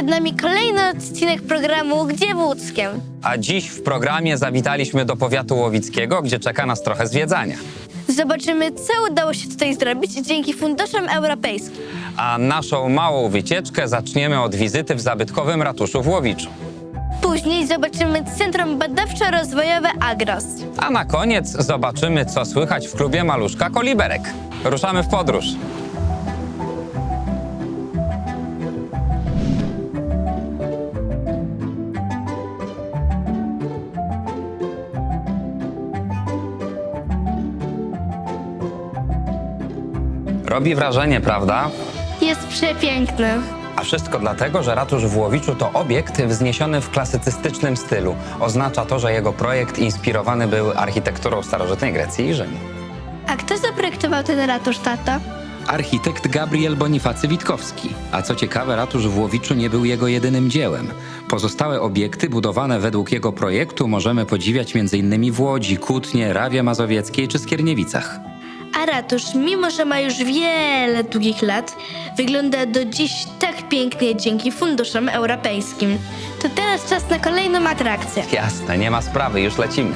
Przed nami kolejny odcinek programu Gdzie Włódzkiem? A dziś w programie zawitaliśmy do powiatu łowickiego, gdzie czeka nas trochę zwiedzania. Zobaczymy, co udało się tutaj zrobić dzięki funduszom europejskim. A naszą małą wycieczkę zaczniemy od wizyty w zabytkowym ratuszu w Łowiczu. Później zobaczymy Centrum Badawczo-Rozwojowe Agros. A na koniec zobaczymy, co słychać w klubie Maluszka Koliberek. Ruszamy w podróż. Robi wrażenie, prawda? Jest przepiękny. A wszystko dlatego, że ratusz w Łowiczu to obiekt wzniesiony w klasycystycznym stylu. Oznacza to, że jego projekt inspirowany był architekturą starożytnej Grecji i Rzymu. A kto zaprojektował ten ratusz, tato? Architekt Gabriel Bonifacy Witkowski. A co ciekawe, ratusz w Łowiczu nie był jego jedynym dziełem. Pozostałe obiekty budowane według jego projektu możemy podziwiać m.in. w Łodzi, Kutnie, Rawie Mazowieckiej czy Skierniewicach. A ratusz, mimo że ma już wiele długich lat, wygląda do dziś tak pięknie dzięki funduszom europejskim. To teraz czas na kolejną atrakcję. Jasne, nie ma sprawy, już lecimy.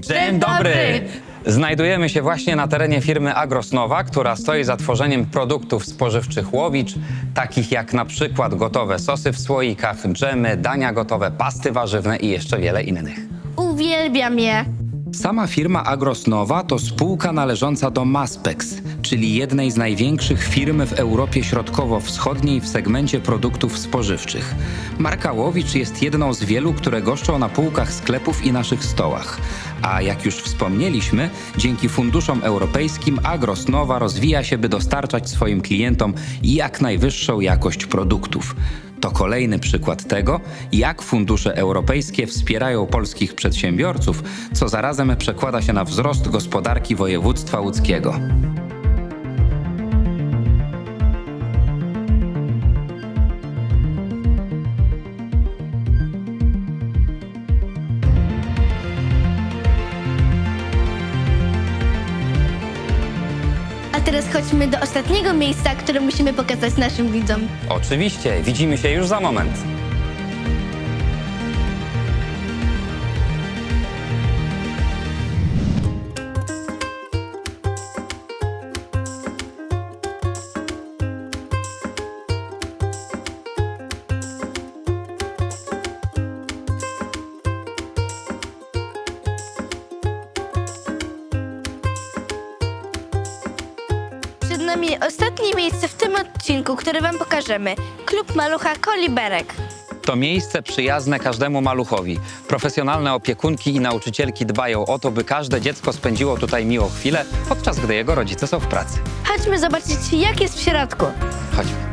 Dzień dobry! Znajdujemy się właśnie na terenie firmy Agrosnowa, która stoi za tworzeniem produktów spożywczych Łowicz, takich jak na przykład gotowe sosy w słoikach, dżemy, dania gotowe, pasty warzywne i jeszcze wiele innych. Uwielbiam je. Sama firma Agrosnowa to spółka należąca do Maspex, czyli jednej z największych firm w Europie Środkowo-Wschodniej w segmencie produktów spożywczych. Marka Łowicz jest jedną z wielu, które goszczą na półkach sklepów i naszych stołach. A jak już wspomnieliśmy, dzięki funduszom europejskim Agrosnowa rozwija się, by dostarczać swoim klientom jak najwyższą jakość produktów. To kolejny przykład tego, jak fundusze europejskie wspierają polskich przedsiębiorców, co zarazem przekłada się na wzrost gospodarki województwa łódzkiego. Teraz chodźmy do ostatniego miejsca, które musimy pokazać naszym widzom. Oczywiście, widzimy się już za moment. Nami ostatnie miejsce w tym odcinku, które Wam pokażemy. Klub Malucha Koliberek. To miejsce przyjazne każdemu maluchowi. Profesjonalne opiekunki i nauczycielki dbają o to, by każde dziecko spędziło tutaj miłą chwilę, podczas gdy jego rodzice są w pracy. Chodźmy zobaczyć, jak jest w środku. Chodźmy.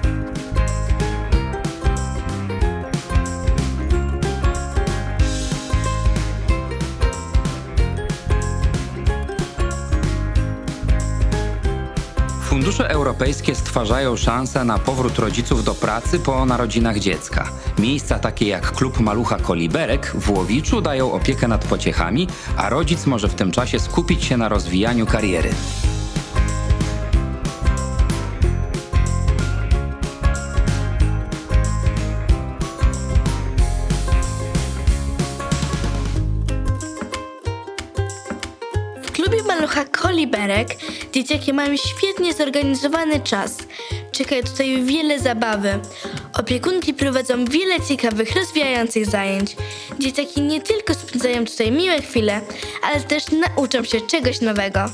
Fundusze europejskie stwarzają szanse na powrót rodziców do pracy po narodzinach dziecka. Miejsca takie jak Klub Malucha Koliberek w Łowiczu dają opiekę nad pociechami, a rodzic może w tym czasie skupić się na rozwijaniu kariery. Koliberek dzieciaki mają świetnie zorganizowany czas. Czeka tutaj wiele zabawy. Opiekunki prowadzą wiele ciekawych, rozwijających zajęć. Dzieciaki nie tylko spędzają tutaj miłe chwile, ale też nauczą się czegoś nowego.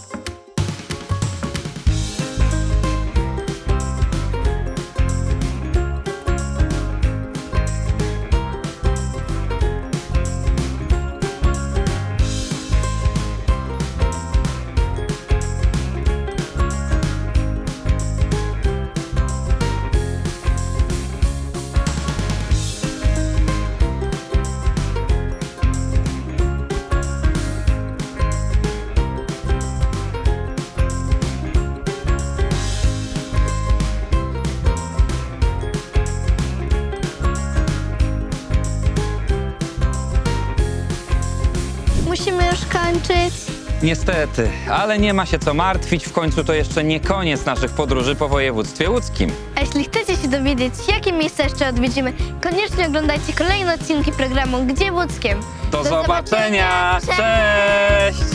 Skończyć. Niestety, ale nie ma się co martwić, w końcu to jeszcze nie koniec naszych podróży po województwie łódzkim. A jeśli chcecie się dowiedzieć, jakie miejsca jeszcze odwiedzimy, koniecznie oglądajcie kolejne odcinki programu Gdzie Wódzkiem. Do, zobaczenia! Cześć!